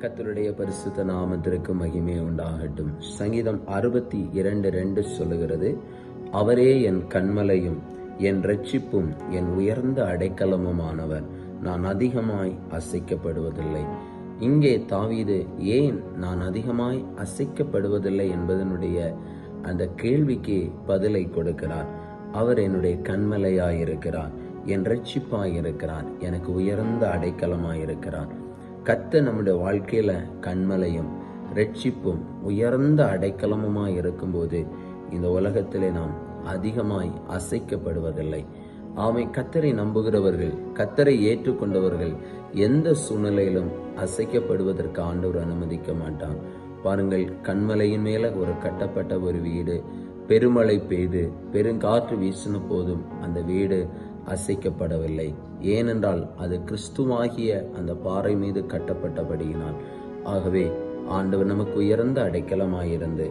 கத்தருடைய பரிசுத்த நாமத்திற்கு மகிமை உண்டாகட்டும். சங்கீதம் அறுபத்தி இரண்டு ரெண்டு சொல்லுகிறது அவரே என் கண்மலையும் என் ரட்சிப்பும் என் உயர்ந்த அடைக்கலமுமானவர். நான் அதிகமாய் அசைக்கப்படுவதில்லை. இங்கே தாவீது ஏன் நான் அதிகமாய் அசைக்கப்படுவதில்லை என்பதனுடைய அந்த கேள்விக்கு பதிலை கொடுக்கிறார். அவர் என்னுடைய கண்மலையாயிருக்கிறார் என் ரட்சிப்பாயிருக்கிறார் எனக்கு உயர்ந்த அடைக்கலமாயிருக்கிறார். கத்த நம்முடைய வாழ்க்கையில கண்மலையும் ரட்சிப்பும் உயர்ந்த அடைக்கலமுமாய் இருக்கும்போது இந்த உலகத்திலே நாம் அதிகமாய் அசைக்கப்படுவதில்லை. ஆமை கத்தரை நம்புகிறவர்கள் கத்தரை ஏற்றுக்கொண்டவர்கள் எந்த சூழ்நிலையிலும் அசைக்கப்படுவதற்கு ஆண்டவர் அனுமதிக்க மாட்டான் பாருங்கள் கண்மலையின் மேல ஒரு கட்டப்பட்ட ஒரு வீடு பெருமழை பெய்து பெருங்காற்று வீசின போதும் அந்த வீடு அசைக்கப்படவில்லை. ஏனென்றால் அது கிறிஸ்துவாகிய அந்த பாறை மீது கட்டப்பட்டபடியினால். ஆகவே ஆண்டவர் நமக்கு உயர்ந்த அடைக்கலமாயிருந்து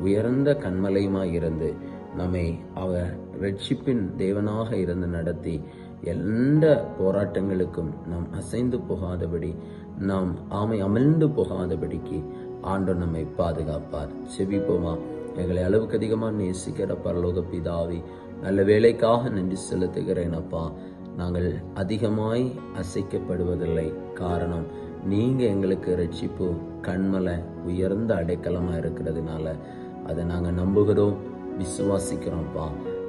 உயர்ந்த கண்மலையுமாயிருந்து நம்மை அவர் ரட்சிப்பின் தேவனாக இருந்து நடத்தி எந்த போராட்டங்களுக்கும் நாம் அசைந்து போகாதபடி நாம் ஆமை அமிழ்ந்து போகாதபடிக்கு ஆண்டு நம்மை பாதுகாப்பார். செபிப்போமா? எங்களை அளவுக்கு அதிகமாக நேசிக்கிற பரலோக பிதாவி நல்ல வேலைக்காக நன்றி செலுத்துகிறேன் அப்பா. நாங்கள் அதிகமாய் அசைக்கப்படுவதில்லை. காரணம் நீங்கள் எங்களுக்கு ரட்சிப்பு கண்மலை உயர்ந்த அடைக்கலமாக இருக்கிறதுனால. அதை நாங்கள் நம்புகிறோம் விசுவாசிக்கிறோம்ப்பா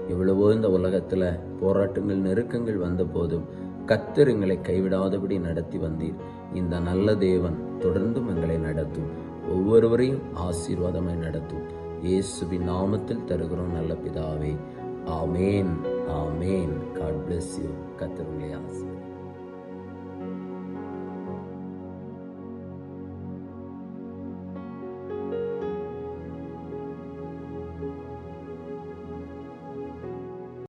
எவ்வளவோ இந்த உலகத்தில் போராட்டங்கள் நெருக்கங்கள் வந்த போதும் கத்தர் எங்களை கைவிடாதபடி நடத்தி வந்தீர். இந்த நல்ல தேவன் தொடர்ந்தும் எங்களை நடத்தும். ஒவ்வொருவரையும் ஆசீர்வாதமாய் நடத்தும். இயேசுவின் நாமத்தில் தருகிறோம் நல்ல பிதாவே. ஆமேன் ஆமேன். காட் பிளஸ் யூ கத்தருடைய ஆசிரியர்